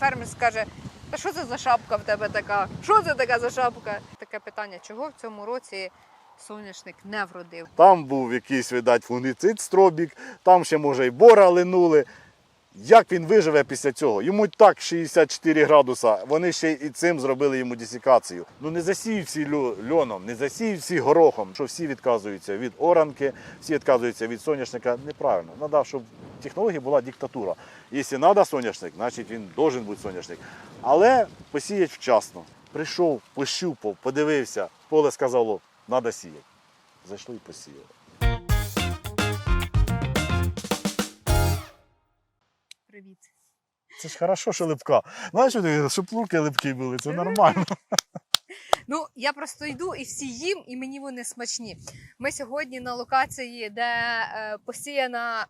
Фермер скаже, та що це за шапка в тебе така? Що це така за шапка? Таке питання, чого в цьому році соняшник не вродив? Там був якийсь, видать, фунгіцид стробік, там ще, може, і бора линули. Як він виживе після цього? Йому так 64 градуса, вони ще і цим зробили йому десікацію. Ну не засій всі льо- льоном, не засій всі горохом, що всі відказуються від оранки, всі відказуються від соняшника. Неправильно. Треба, щоб в технології була диктатура. Якщо треба соняшник, значить він должен бути соняшник. Але посіять вчасно. Прийшов, пощупав, подивився, поле сказало, треба сіяти. Зайшли і посіяли. Привіт. Це ж хорошо, що липка. Знаєш, щоб луки липкі були, це нормально. Ну, я просто йду і всі їм, і мені вони смачні. Ми сьогодні на локації, де е, посіяна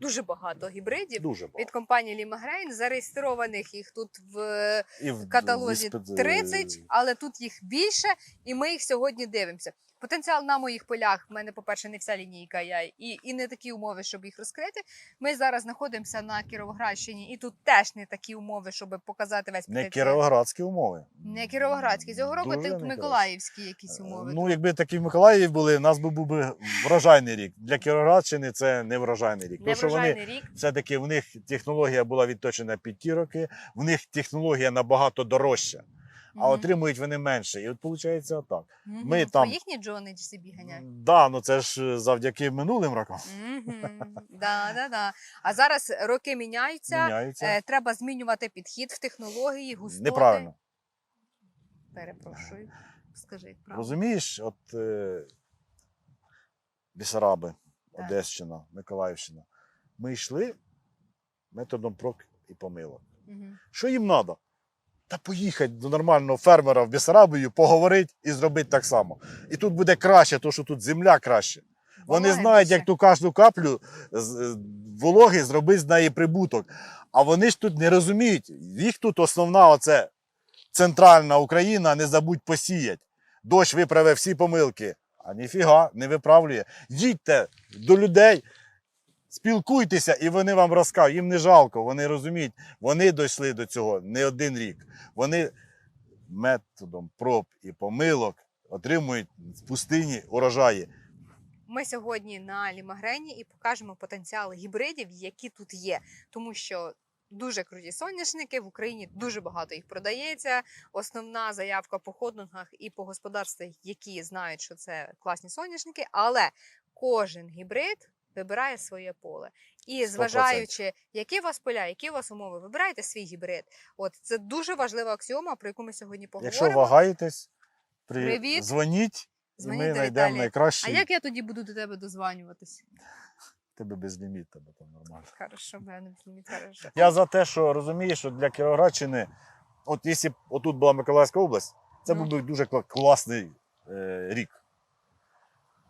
дуже багато гібридів. Дуже багато. Від компанії Лімагрейн зареєстрованих їх тут в в каталозі виспит- 30, але тут їх більше, і ми їх сьогодні дивимося. Потенціал на моїх полях в мене, по-перше, не вся лінійка, я і, і не такі умови, щоб їх розкрити. Ми зараз знаходимося на Кіровоградщині, і тут теж не такі умови, щоб показати весь Не кіровоградські умови. Не Кіровоградські, цього року Дуже тут Миколаївські якісь умови. Ну, якби такі в Миколаєві були, у нас був би врожайний рік. Для Кіровоградщини це не врожайний рік. Тому що вони рік. все-таки в них технологія була відточена під ті роки, в них технологія набагато дорожча, а Мгм. отримують вони менше. І от виходить отак. Мгм. ми там- їхні Джони собі ганяють. Да, ну це ж завдяки минулим рокам Мгм. Да, да, да. А зараз роки міняються. міняються. Е, треба змінювати підхід в технології, густоти. Неправильно. Перепрошую. Скажи, як правильно. Розумієш, от е, Бісараби, Так. Одещина, Миколаївщина. Ми йшли методом прок і помилок. Мгм. Що їм треба? Та поїхати до нормального фермера в Бісарабію, поговорити і зробити так само. І тут буде краще, тому що тут земля краще. Вони Вологи знають, як ту кожну каплю з- вологи зробити з неї прибуток. А вони ж тут не розуміють. Їх тут основна оце центральна Україна, не забудь посіять. Дощ виправив всі помилки. А ніфіга, не виправлює. Їдьте до людей, спілкуйтеся, і вони вам розкажуть. Їм не жалко, вони розуміють, вони дійшли до цього не один рік. Вони методом проб і помилок отримують в пустині урожаї. Ми сьогодні на Лімагрені і покажемо потенціал гібридів, які тут є. Тому що дуже круті соняшники в Україні дуже багато їх продається. Основна заявка по ходунгах і по господарствах, які знають, що це класні соняшники, але кожен гібрид вибирає своє поле. І 100%. зважаючи, які у вас поля, які у вас умови, вибирайте свій гібрид. От це дуже важлива аксіома, про яку ми сьогодні поговоримо. Якщо вагаєтесь, при... Привіт. дзвоніть, і Дзвоніть ми до знайдемо Віталія. найкращий. А як я тоді буду до тебе дозванюватись? Тебе без ліміт, тебе там нормально. Хорошо, мене ліміт, хорошо. Я за те, що розумієш, що для Кіровоградщини, от якщо б отут була Миколаївська область, це Ну. був би дуже кла- класний е, рік.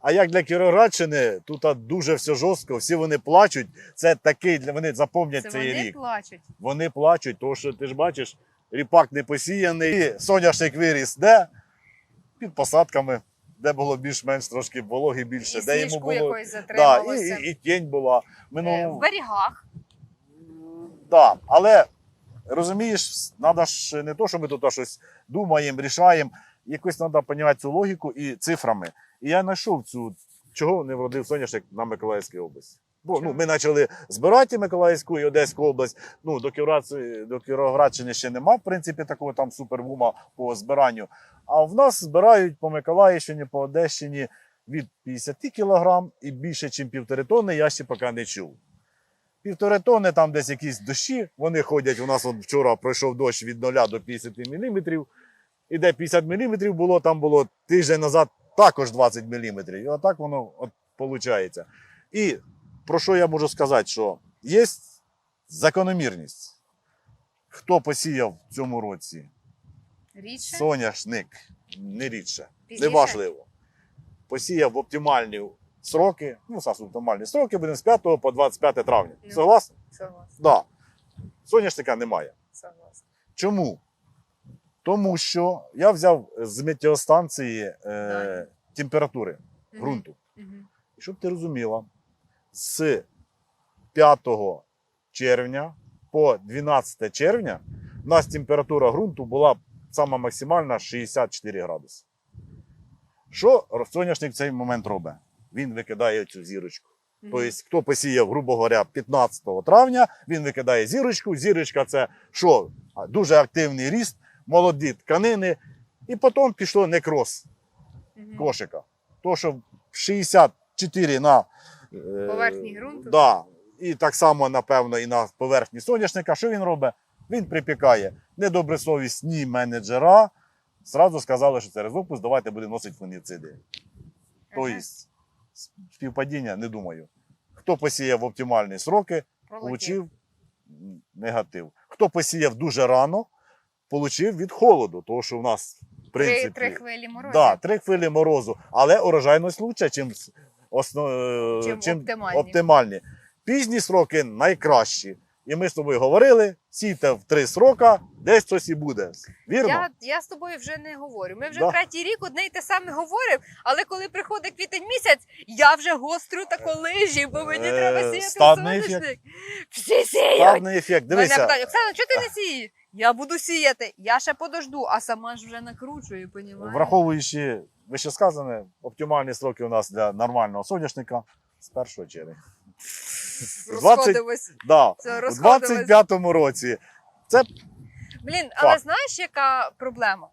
А як для Кіровоградщини, тут дуже все жорстко, всі вони плачуть. Це такий для вони запомнять Це цей вони рік. плачуть. Вони плачуть, тому що ти ж бачиш, ріпак не посіяний, і соняшник виріс де? Під посадками, де було більш-менш трошки вологи більше, і де йому було. Да, і, і, і тінь була. Е, В берегах. Да, але розумієш, треба ж не то, що ми тут щось думаємо, рішаємо. Якось треба розуміти цю логіку і цифрами. І я знайшов цю, чого не вродив соняшник на Миколаївській області. Бо ну, ми почали збирати Миколаївську і Одеську область. Ну, до, Кіровоградщини- до Кіровоградщини ще нема, в принципі, такого там супербума по збиранню. А в нас збирають по Миколаївщині, по Одещині від 50 кг і більше, ніж півтори тонни, я ще поки не чув. Півтори тонни, там десь якісь дощі. Вони ходять. У нас от вчора пройшов дощ від 0 до 50 мм. І де 50 мм було, там було тиждень назад також 20 мм. І отак воно от виходить. І про що я можу сказати, що є закономірність. Хто посіяв в цьому році Рідше. соняшник не рідше, Пізніше? неважливо. Посіяв в оптимальні сроки, ну, зараз оптимальні строки, будемо з 5 по 25 травня. Ну. Согласен? Согласна, Да. Соняшника немає. согласна. Чому? Тому що я взяв з метеостанції е, температури ґрунту. І щоб ти розуміла, з 5 червня по 12 червня у нас температура ґрунту була сама максимальна 64 градуси. Що соняшник в цей момент робить? Він викидає цю зірочку. Тобто, хто посіяв, грубо говоря, 15 травня, він викидає зірочку. Зірочка це що? Дуже активний ріст, молоді тканини. І потім пішло некроз кошика. То, що 64 на е, Поверхні ґрунту? Да, і так само, напевно, і на поверхні соняшника. Що він робить? Він припікає недобросовісні менеджера. Зразу сказали, що це резопус, давайте будемо носити фунгіциди. Тобто, співпадіння, не думаю. Хто посіяв в оптимальні сроки, получив негатив. Хто посіяв дуже рано, получив від холоду, тому що в нас в Три, принципі, три хвилі морозу. да, три хвилі морозу, але урожайність лучше, чим, осно, е, Чим чим оптимальні. оптимальні. Пізні сроки найкращі. І ми з тобою говорили: сійте в три срока, десь щось і буде. Вірно? Я, я з тобою вже не говорю. Ми вже Да. третій рік одне й те саме говоримо, але коли приходить квітень місяць, я вже гострю тако лижі, бо мені Е, треба сіяти стадний соняшник. Всі сіють. Певний ефект. Мене Дивися, питають, Оксана, чого ти не сієш? Я буду сіяти. Я ще подожду, а сама ж вже накручую, понімаєш? враховуючи вище сказане, оптимальні сроки у нас для нормального соняшника з 1 червня. 20, Розходимось. да, Це у розходимось. 25-му році. Це Блін, але Факт. знаєш, яка проблема?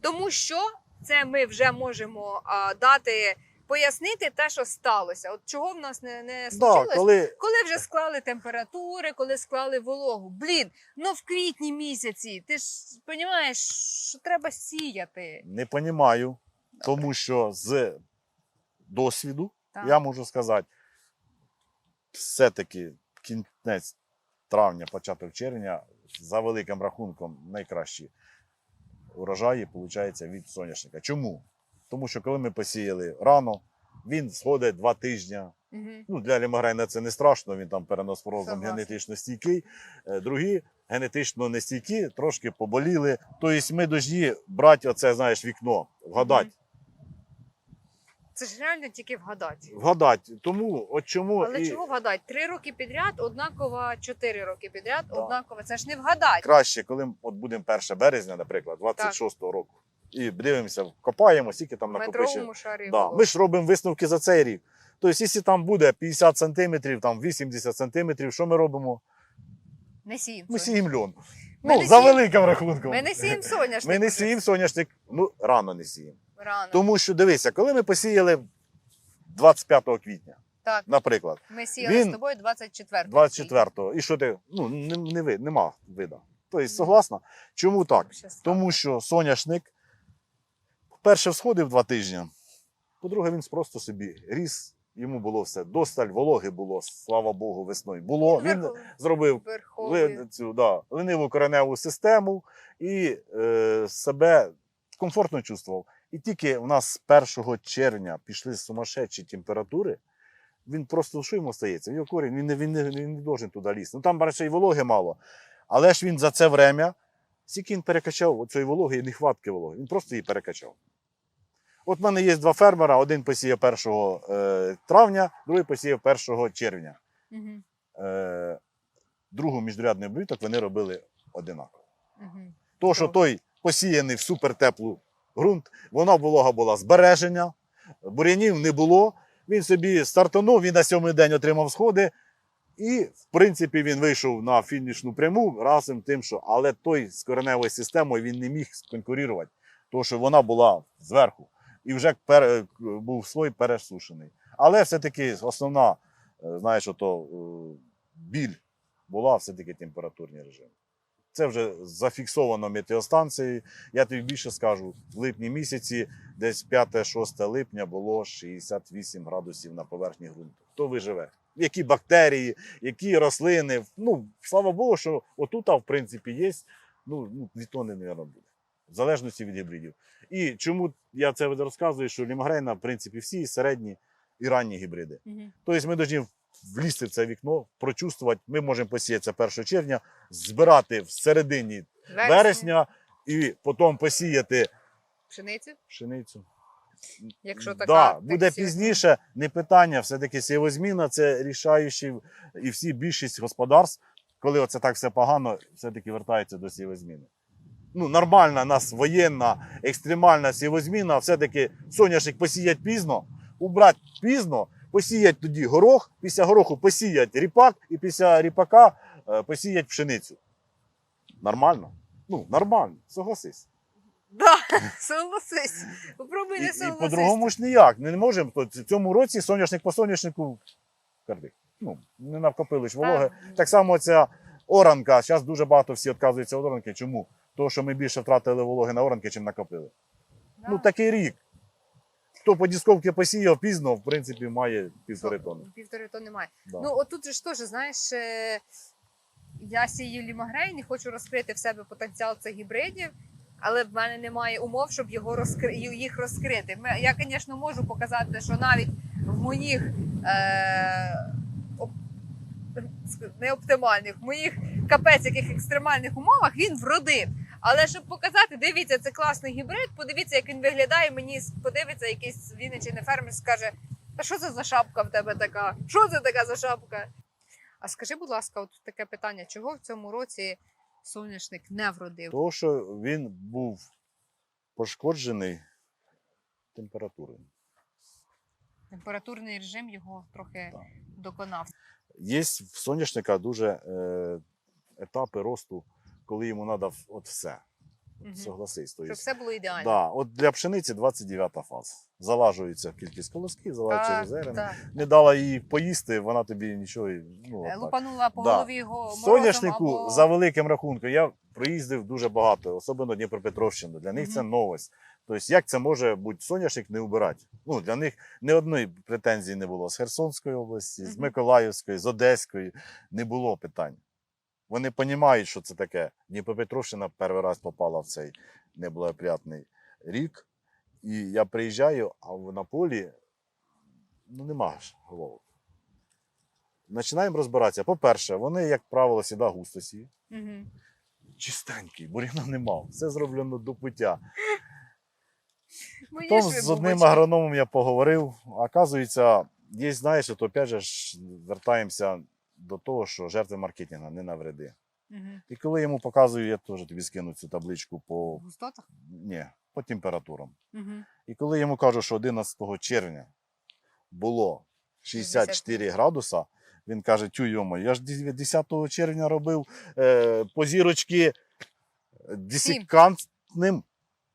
Тому що це ми вже можемо а, дати, пояснити те, що сталося. От чого в нас не, не да, коли коли вже склали температури, коли склали вологу. Блін, ну в квітні місяці, ти ж розумієш, що треба сіяти. не понімаю, тому що з досвіду Так. я можу сказати, все-таки кінець травня, початок червня, за великим рахунком, найкращі урожаї виходить від соняшника. Чому? Тому що коли ми посіяли рано, він сходить два тижні. Угу. Ну, для лімагрейна це не страшно, він там переноспорозом Согласна. генетично стійкий. Е, Другі генетично не стійкі, трошки поболіли. Тобто ми повинні брати оце, знаєш, вікно, вгадати. Мгм. Це ж реально тільки вгадати. Вгадати. Тому, от чому Але і чого вгадати? Три роки підряд, однакова, чотири роки підряд, Да. однакова. Це ж не вгадати. краще, коли от будемо 1 березня, наприклад, 26-го року, і дивимося, копаємо, скільки там метровому шарі. Да. було. Ми ж робимо висновки за цей рік. Тобто, якщо там буде 50 сантиметрів, там 80 сантиметрів, що ми робимо? Не сіємо. Ми сіємо льон. Ми Ну, не за сіємо- великим рахунком. Ми не сіємо соняшник. Ми не вже. сіємо соняшник, ну рано не сіємо. Рано. Тому що дивися, коли ми посіяли 25 квітня, Так, наприклад, ми сіяли він- з тобою 24 24-го, і що ти? Ну, не, не ви, нема вида. Тобто, согласна? Чому так? Тому що соняшник, перше, всходив два тижні. По-друге, він просто собі ріс. Йому було все досталь, вологи було, слава Богу, весною. Було. Він зробив ли- цю, да, лениву кореневу систему і е, себе комфортно чувствував. І тільки у нас з 1 червня пішли сумасшедші температури, він просто що йому стається? Його корінь, він не, він не, він не должен туди лізти. Ну там бачите, і вологи мало. Але ж він за це время, скільки він перекачав оцієї вологи і нехватки вологи, він просто її перекачав. От в мене є два фермера: один посіяв 1 е, травня, другий посіяв 1 червня. Мгм, Е, другу міжрядний обробіток вони робили одинаково. мгм. То, що той посіяний в супертеплу ґрунт, вона волога була збереження, бурянів не було. Він собі стартанув, він на сьомий день отримав сходи. І, в принципі, він вийшов на фінішну пряму разом тим, що але той з кореневою системою він не міг конкурувати, тому що вона була зверху. І вже пере, був слой пересушений. Але все-таки основна, е, знаєш, ото, е, біль була все-таки температурний режим. Це вже зафіксовано метеостанцією. Я тобі більше скажу, в липні місяці, десь 5-6 липня було 68 градусів на поверхні ґрунту. Хто виживе? Які бактерії, які рослини. Ну, слава Богу, що отут, в принципі, є. Ну, ну дві тони, мабуть, буде. В залежності від гібридів. І чому я це розказую, що лімагрейна, в принципі, всі середні і ранні гібриди. Мгм. Тобто ми повинні влізти в це вікно, прочувствувати. Ми можемо посіяти це 1 червня, збирати в середині вересня і потім посіяти Пшеницю, пшеницю. якщо така. да, буде сіяти. пізніше, не питання. Все-таки сівозміна це рішаючі, і всі більшість господарств коли оце так все погано, все-таки вертається до сівозміни. Ну, нормальна нас воєнна, екстремальна сівозміна, все-таки соняшник посіять пізно, убрати пізно, посіять тоді горох, після гороху посіять ріпак, і після ріпака е, посіять пшеницю. Нормально? Ну, нормально, согласись. Да, согласись. Попробуй І, не і согласись. по-другому ж ніяк. Не можемо. В цьому році соняшник по соняшнику пердик. Ну, не навкопили ж вологи. Так. Так само ця оранка. Зараз дуже багато всі відказуються від оранки. Чому? Тому що ми більше втратили вологи на оранки, чим накопили. Да. Ну такий рік. Хто по дісковці посіяв пізно, в принципі, має півтори тонни. Півтори тонни має. Да. Ну, от тут же ж теж, знаєш, е, я сію лімагрейн і хочу розкрити в себе потенціал цих гібридів, але в мене немає умов, щоб його розкри... їх розкрити. Я, звісно, можу показати, що навіть в моїх е... не оптимальних, в моїх капець яких екстремальних умовах він вродив. Але щоб показати, дивіться, це класний гібрид, подивіться, як він виглядає. Мені подивиться якийсь вінничий фермер, скаже: та що це за шапка в тебе така? Що це така за шапка? А скажи, будь ласка, от таке питання: чого в цьому році соняшник не вродив? Тому що він був пошкоджений температурою. Температурний режим його трохи Так. доконав. Є в соняшника дуже е, етапи росту, коли йому треба от все. Мгм. Согласись. То Щоб все було ідеально. да, от для пшениці 29 та фаза. Залажується кількість колосків, залажується Так, зерен. так. Не дала їй поїсти, вона тобі нічого. Ну, Е, отак. Лупанула по Да. голові його морозом Соняшнику або... за великим рахунком я проїздив дуже багато, особливо Дніпропетровщину. Для них це новость. Тобто, як це може бути соняшник не убирати? Ну, для них ні одної претензії не було з Херсонської області, з Миколаївської, з Одеської. Не було питань. Вони розуміють, що це таке. Дніпропетровщина перший раз попала в цей неблагоприятний рік. І я приїжджаю, а на полі ну, нема головок. Починаємо розбиратися. По-перше, вони, як правило, сюди густо сіють. Мгм. Чистенький, бур'яна нема. Все зроблено до пуття. Потім з одним агрономом я поговорив. Оказується, є, знаєш, от опять же ж вертаємося до того, що жертви маркетингу не навреди. Мгм. І коли йому показую, я теж тобі скину цю табличку по, густотах? ні, по температурам. Мгм. І коли йому кажу, що 11 червня було 64 градуса, він каже: тю йомо, я ж 10 червня робив е, позірочки десикантним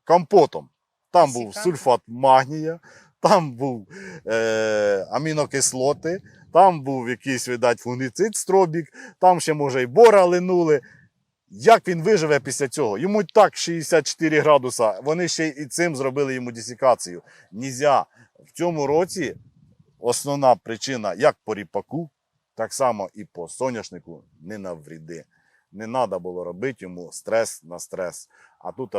компотом. Там був сульфат магнія, там був е, амінокислоти, там був якийсь, видать, фунгіцид стробік, там ще, може, і бора линули. Як він виживе після цього? Йому так 64 градуса. Вони ще і цим зробили йому десікацію. Нізя. В цьому році основна причина як по ріпаку, так само і по соняшнику не навріди. Не треба було робити йому стрес на стрес. А тут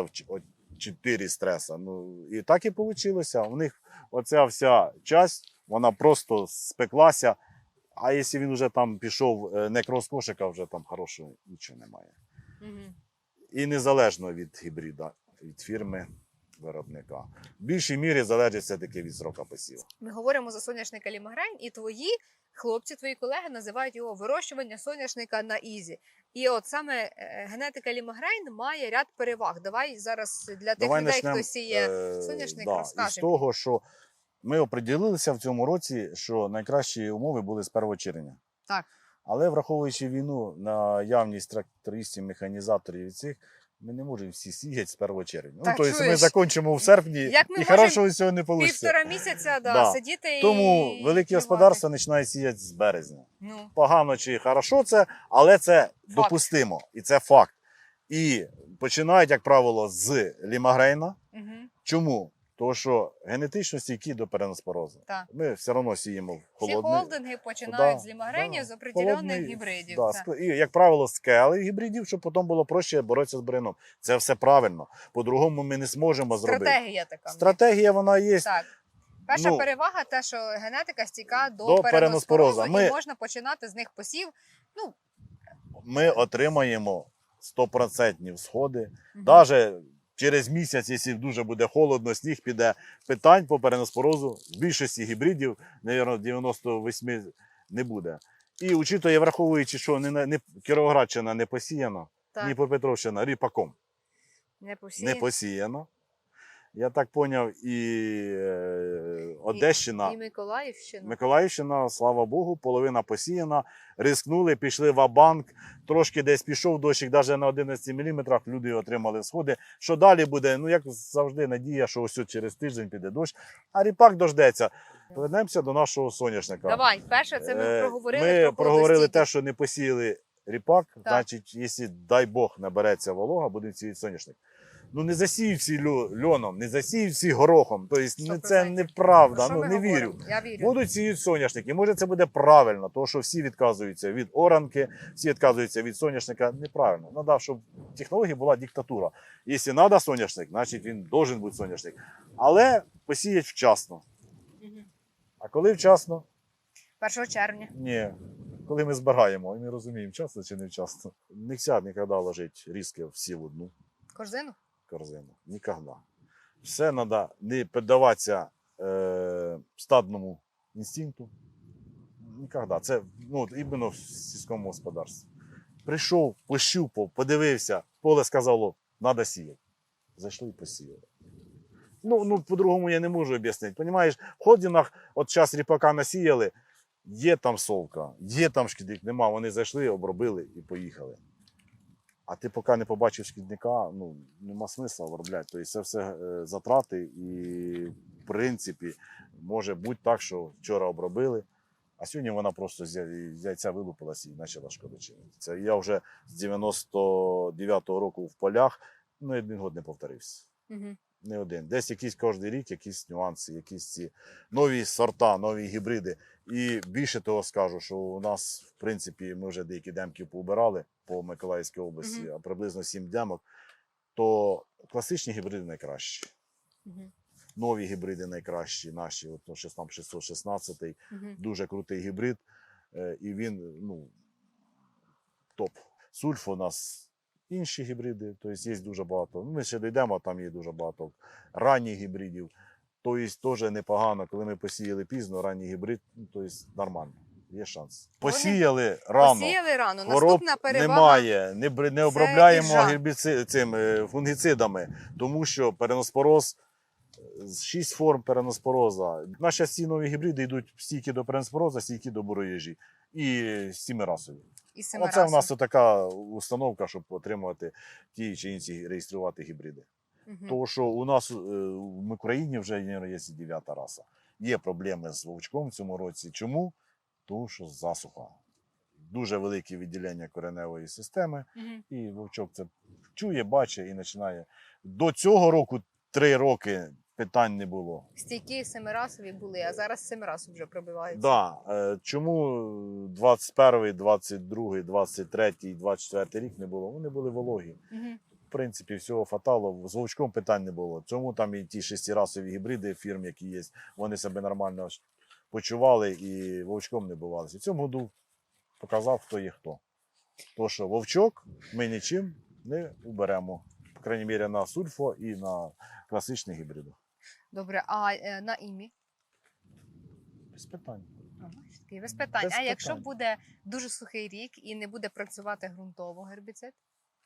чотири стреса. Ну, і так і вийшло. У них оця вся часть, вона просто спеклася. А якщо він вже там пішов е, некроз кошика, вже там хорошого нічого немає. Мгм. І незалежно від гібрида, від фірми виробника. В більшій мірі залежить все-таки від срока посіву. Ми говоримо за соняшника Лімагрейн, і твої хлопці, твої колеги називають його вирощування соняшника на ізі. І от саме е, генетика Лімагрейн має ряд переваг. Давай зараз для тих людей, начнем, хто сіє е, соняшник, да, розкажемо. З того, що ми оприділилися в цьому році, що найкращі умови були з 1 червня. Так. Але враховуючи війну, наявність трактористів, механізаторів і цих, ми не можемо всі сіяти з 1 червня. Так, ну, тобто ми закінчимо в серпні, Як ми і хорошого цього не вийде. Півтора місяця да, Да. сидіти Тому і великі господарства починають сіяти з березня. Ну, погано чи хорошо це, але це допустимо. І це факт. І починають, як правило, з лімагрейна. угу. Чому? Тому що генетично стійкі до переноспорозу. Так. Ми все одно сіємо в Всі холодний. холдинги починають Да, з лімагренів да, з определених гібридів. Да, так. і, як правило, скели гібридів, щоб потім було проще боротися з бреном. Це все правильно. По-другому ми не зможемо зробити. Стратегія така. Стратегія вона є. Так. Перша Ну, перевага те, що генетика стійка до, до переноспорозу. Ми- і можна починати з них посів. Ну, Ми отримаємо стопроцентні всходи. Навіть через місяць, якщо дуже буде холодно, сніг піде, питань по переноспорозу в більшості гібридів, навірно, 98 не буде. І учитує, враховуючи, що не, не, Кіровоградщина не посіяна, Так, Дніпропетровщина ріпаком не посіяно. не посіяна. Я так поняв, і е, Одещина. І Миколаївщина. Миколаївщина, слава Богу, половина посіяна. Рискнули, пішли в банк Трошки десь пішов дощик, навіть на 11 мм люди отримали сходи. Що далі буде? Ну, як завжди, надія, що ось через тиждень піде дощ, а ріпак дождеться. Повернемося до нашого соняшника. Давай, перше, це ми Е, проговорили Ми про проговорили те, що не посіяли ріпак. Значить, якщо, дай Бог, набереться волога, буде сіяти соняшник. Ну не засіють всі льо- льоном, не засіють всі горохом. Тобто, ну, це неправда. Що Ну не говоримо? вірю. Я вірю. Будуть сіють соняшники. Може, це буде правильно, тому що всі відказуються від оранки, всі відказуються від соняшника. Неправильно. Надо, щоб в технології була диктатура. Якщо треба соняшник, значить він должен бути соняшник. Але посіять вчасно. А коли вчасно? 1 червня. Ні. Коли ми збираємо і не розуміємо, вчасно чи не вчасно. Не можна ніколи ложити різки всі в одну Корзину? Корзину. Ніколи. Все треба не піддаватися е, стадному інстинкту. Ніколи. Це ну, іменно в сільському господарстві. Прийшов, пощупав, подивився, поле сказало, треба сіяти. Зайшли і посіяли. Ну, ну, по-другому я не можу об'яснити. Понімаєш, в ходінах, от час ріпака насіяли, є там совка, є там шкідник, нема. Вони зайшли, обробили і поїхали. А ти поки не побачив шкідника, ну нема смисла виробляти. Тобто це все е, затрати, і в принципі може бути так, що вчора обробили, а сьогодні вона просто з яйця вилупилася і почала шкодочинити. Це я вже з 99-го року в полях, ну один год не повторився. Угу. Не один. Десь якісь кожен рік, якісь нюанси, якісь ці нові сорта, нові гібриди. І більше того скажу, що у нас, в принципі, ми вже деякі демки поубирали по Миколаївській області, Мгм. а приблизно 7 демок, то класичні гібриди найкращі. Угу. Нові гібриди найкращі, наші, от, ну, щось там 616 Угу. дуже крутий гібрид. е, І він ну, топ. Сульф у нас інші гібриди, тобто є дуже багато. Ну, ми ще дійдемо, там є дуже багато ранніх гібридів. Тобто теж непогано, коли ми посіяли пізно, ранній гібрид, ну, тобто нормально, є шанс. Посіяли рано. Посіяли рано. Хвороб Наступна перевага. немає, не, не обробляємо гербіци, цим, е, фунгіцидами, тому що переноспороз, е, шість форм переноспороза. Наші нові гібриди йдуть стійкі до переноспороза, стійкі до буроїжі і сімирасові. І Оце семирасу. в нас така установка, щоб отримувати ті чи інші реєструвати гібриди. Мгм. Тому що у нас е, в Україні вже є дев'ята раса. Є проблеми з вовчком в цьому році. Чому? Тому що засуха. Дуже велике відділення кореневої системи, Мгм. і вовчок це чує, бачить і починає. До цього року три роки питань не було. Стійкі семирасові були, а зараз семирасу вже пробиваються. Да, е, чому 21, 22, 23, 24 рік не було? Вони були вологі. Мгм. В принципі, всього фатало. З вовчком питань не було. Цьому там і ті шестирасові гібриди фірм, які є, вони себе нормально почували і вовчком не бувалися. В цьому году показав, хто є хто. То, що вовчок ми нічим не уберемо. По крайній мірі, на сульфо і на класичних гібридах. Добре, а е, на імі? Без питань. Ага, Без питань. Без а якщо питань. буде дуже сухий рік і не буде працювати ґрунтово гербіцид?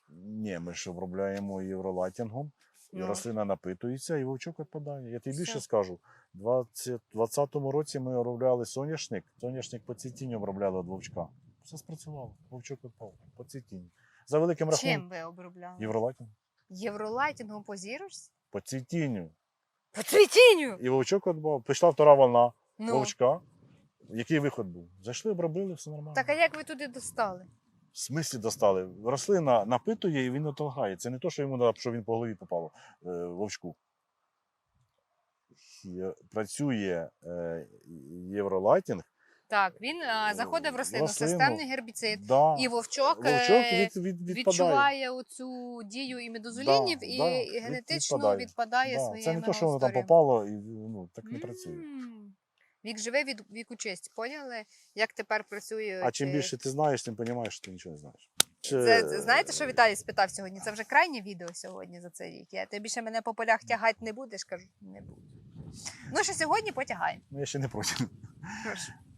Ні, ми ж обробляємо євролайтінгом, і Ну. рослина напитується, і вовчок відпадає. Я тобі більше скажу. У 2020 році ми обробляли соняшник. Соняшник по цвітінню обробляли від вовчка. Все спрацювало. Вовчок відпав по цвітінню. За великим рахунком. Чим ви обробляли? Євролайтінг. Євролайтингом по зірочці? По цвітінню. По цвітінню! І вовчок відпав. Пішла втора волна Ну, вовчка. Який виход був? Зайшли, обробили, все нормально. так а як ви туди достали? В смислі достали. Рослина напитує і він отолгає. Це не то, що йому треба, що він по голові попало е, вовчку. Є- Працює е, євролайтінг. Так, він а, заходить в рослину, Рослину. системний гербіцид. Да. І вовчок, Вовчок е, від, від, відчуває оцю дію імідозолінів Да, і да, генетично відпадає. відпадає, Да. своїми Це не то, що воно там попало, і ну, так не працює. Вік живе від віку честь. Поняли, як тепер працює? А чим більше ти знаєш, тим розумієш, що ти нічого не знаєш. Це, це знаєте, що Віталій спитав сьогодні? Це вже крайнє відео сьогодні за цей рік. Я ти більше мене по полях тягати не будеш, кажу, не буду. Ну що сьогодні потягаємо. Ну, я ще не проти. Прошу.